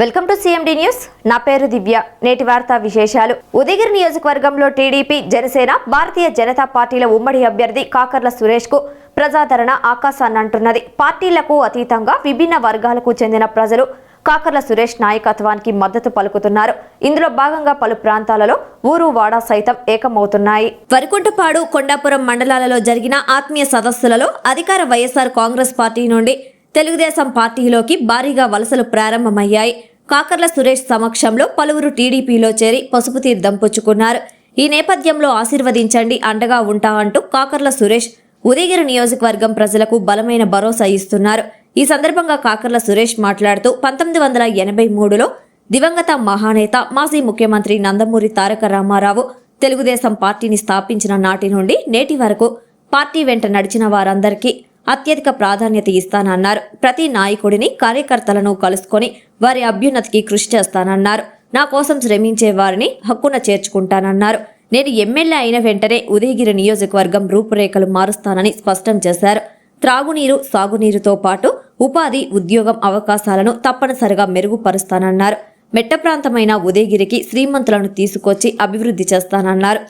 Welcome to CMD news నా పేరు దివ్య. నేటి వార్తా విశేషాలు. ఉదయగిరి నియోజకవర్గంలో టీడీపీ జనసేన భారతీయ జనతా పార్టీల ఉమ్మడి అభ్యర్థి కాకర్ల సురేష్కు ప్రజాదరణ ఆకాశాన్ని అంటున్నది. పార్టీలకు అతీతంగా విభిన్న వర్గాలకు చెందిన ప్రజలు కాకర్ల సురేష్ నాయకత్వానికి మద్దతు పలుకుతున్నారు. ఇందులో భాగంగా పలు ప్రాంతాలలో ఊరు వాడ సైతం ఏకమవుతున్నాయి. వరికుంటపాడు కొండాపురం మండలాలలో జరిగిన ఆత్మీయ సదస్సులలో అధికార వైఎస్ఆర్ కాంగ్రెస్ పార్టీ నుండి తెలుగుదేశం పార్టీలోకి భారీగా వలసలు ప్రారంభమయ్యాయి. కాకర్ల సురేష్ సమక్షంలో పలువురు టీడీపీలో చేరి పసుపు తీర్థం పుచ్చుకున్నారు. ఈ నేపథ్యంలో ఆశీర్వదించండి అండగా ఉంటా అంటూ కాకర్ల సురేష్ ఉదయగిరి నియోజకవర్గం ప్రజలకు బలమైన భరోసా ఇస్తున్నారు. ఈ సందర్భంగా కాకర్ల సురేష్ మాట్లాడుతూ పంతొమ్మిది వందల ఎనభై మూడులో దివంగత మహానేత మాజీ ముఖ్యమంత్రి నందమూరి తారక రామారావు తెలుగుదేశం పార్టీని స్థాపించిన నాటి నుండి నేటి వరకు పార్టీ వెంట నడిచిన వారందరికీ అత్యధిక ప్రాధాన్యత ఇస్తానన్నారు. ప్రతి నాయకుడిని కార్యకర్తలను కలుసుకొని వారి అభ్యున్నతికి కృషి చేస్తానన్నారు. నా కోసం శ్రమించే వారిని హక్కున చేర్చుకుంటానన్నారు. నేను ఎమ్మెల్యే అయిన వెంటనే ఉదయగిరి నియోజకవర్గం రూపురేఖలు మారుస్తానని స్పష్టం చేశారు. త్రాగునీరు సాగునీరుతో పాటు ఉపాధి ఉద్యోగం అవకాశాలను తప్పనిసరిగా మెరుగుపరుస్తానన్నారు. మెట్ట ప్రాంతమైన ఉదయగిరికి శ్రీమంతులను తీసుకొచ్చి అభివృద్ధి చేస్తానన్నారు.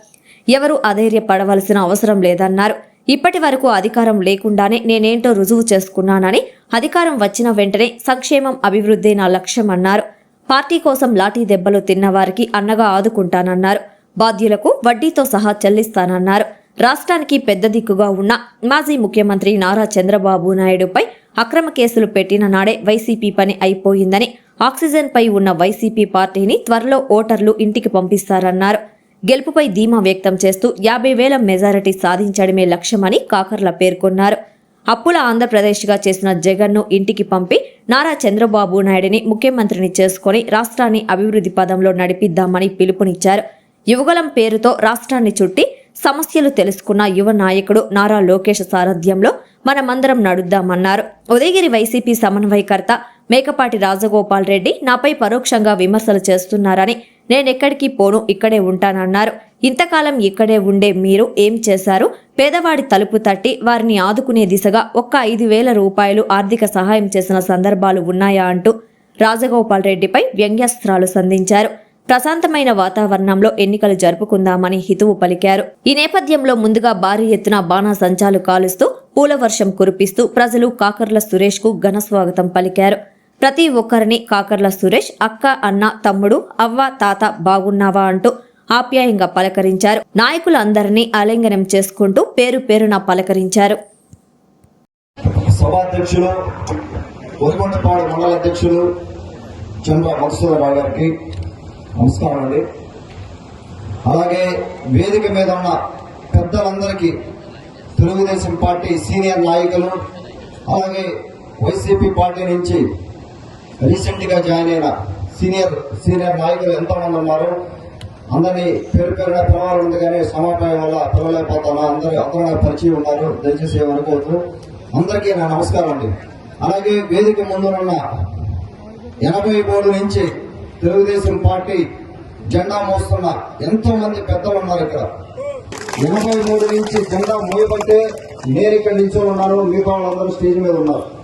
ఎవరు అధైర్యపడవలసిన అవసరం లేదన్నారు. ఇప్పటి వరకు అధికారం లేకుండానే నేనేంటో రుజువు చేసుకున్నానని అధికారం వచ్చిన వెంటనే సంక్షేమం అభివృద్ధి నా లక్ష్యం అన్నారు. పార్టీ కోసం లాఠీ దెబ్బలు తిన్నవారికి అన్నగా ఆదుకుంటానన్నారు. బాధ్యులకు వడ్డీతో సహా చెల్లిస్తానన్నారు. రాష్ట్రానికి పెద్ద దిక్కుగా ఉన్న మాజీ ముఖ్యమంత్రి నారా చంద్రబాబు నాయుడుపై అక్రమ కేసులు పెట్టిన నాడే వైసీపీ పని అయిపోయిందని ఆక్సిజన్పై ఉన్న వైసీపీ పార్టీని త్వరలో ఓటర్లు ఇంటికి పంపిస్తారన్నారు. గెలుపుపై ధీమా వ్యక్తం చేస్తూ యాభై వేల మెజారిటీ సాధించడమే లక్ష్యమని కాకర్ల పేర్కొన్నారు. అప్పుల ఆంధ్రప్రదేశ్గా చేసిన జగన్ను ఇంటికి పంపి నారా చంద్రబాబు నాయుడిని ముఖ్యమంత్రిని చేసుకొని రాష్ట్రాన్ని అభివృద్ధి పదంలో నడిపిద్దామని పిలుపునిచ్చారు. యువగలం పేరుతో రాష్ట్రాన్ని చుట్టి సమస్యలు తెలుసుకున్న యువ నాయకుడు నారా లోకేష్ సారథ్యంలో మనమందరం నడుద్దామన్నారు. ఉదయగిరి వైసీపీ సమన్వయకర్త మేకపాటి రాజగోపాల్ రెడ్డి నాపై పరోక్షంగా విమర్శలు చేస్తున్నారని నేను ఎక్కడికి పోను ఇక్కడే ఉంటానన్నారు. ఇంతకాలం ఇక్కడే ఉండే మీరు ఏం చేశారు? పేదవాడి తలుపు తట్టి వారిని ఆదుకునే దిశగా ఒక్క ఐదు వేల రూపాయలు ఆర్థిక సహాయం చేసిన సందర్భాలు ఉన్నాయా అంటూ రాజగోపాల్ రెడ్డిపై వ్యంగ్యాస్త్రాలు సంధించారు. ప్రశాంతమైన వాతావరణంలో ఎన్నికలు జరుపుకుందామని హితువు పలికారు. ఈ నేపథ్యంలో ముందుగా భారీ ఎత్తున బాణాసంచాలు కాలుస్తూ పూల వర్షం కురిపిస్తూ ప్రజలు కాకర్ల సురేష్కు ఘన స్వాగతం పలికారు. ప్రతి ఒక్కరిని కాకర్ల సురేష్ అక్క అన్న తమ్ముడు అవ్వ తాత బాగున్నావా అంటూ ఆప్యాయంగా పలకరించారు. నాయకులందరినీ ఆలింగనం చేసుకుంటూ పేరు పేరున పలకరించారు. సభాధ్యక్షులు ఒరిగొండపాడు మండల అధ్యక్షులు చంద్ర మధుసూదరరావు గారికి నమస్కారం అండి. అలాగే వేదిక మీద ఉన్న పెద్దలందరికీ తెలుగుదేశం పార్టీ సీనియర్ నాయకులు అలాగే వైసీపీ పార్టీ నుంచి రీసెంట్గా జాయిన్ అయిన సీనియర్ సీనియర్ నాయకులు ఎంతమంది ఉన్నారు. అందరినీ పేరు పేరున పిలవాలి ఉంది కానీ సమాటం వల్ల పిలవలేకపోతాను అందరూ అందరూ పరిచయం ఉన్నారు. దయచేసి ఏమనుకోవద్దు. అందరికీ నా నమస్కారం అండి. అలాగే వేదిక ముందున్న ఎనభై మూడు నుంచి తెలుగుదేశం పార్టీ జెండా మోస్తున్న ఎంతో మంది పెద్దలు ఉన్నారు ఇక్కడ. ఎనభై మూడు నుంచి జెండా మోయబట్టే నేను ఇక్కడ నిల్చొని ఉన్నాను. మిగతా వాళ్ళందరూ స్టేజ్ మీద ఉన్నారు.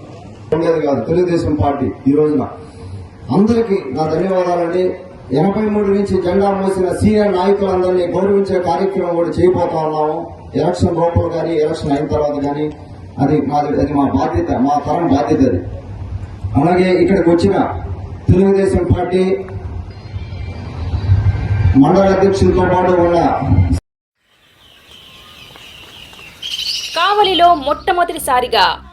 కాదు తెలుగుదేశం పార్టీ ఈ రోజున. అందరికీ నా ధన్యవాదాలండి. ఎనభై మూడు నుంచి జెండా మోసిన సీనియర్ నాయకులందరినీ గౌరవించే కార్యక్రమం కూడా చేయబోతా ఉన్నాము. ఎలక్షన్ లోపల కానీ ఎలక్షన్ అయిన తర్వాత కానీ అది మాది అది మా బాధ్యత మా తరం బాధ్యత అది. అలాగే ఇక్కడికి వచ్చిన తెలుగుదేశం పార్టీ మండల అధ్యక్షులతో పాటు ఉన్న కావలిలో మొట్టమొదటిసారిగా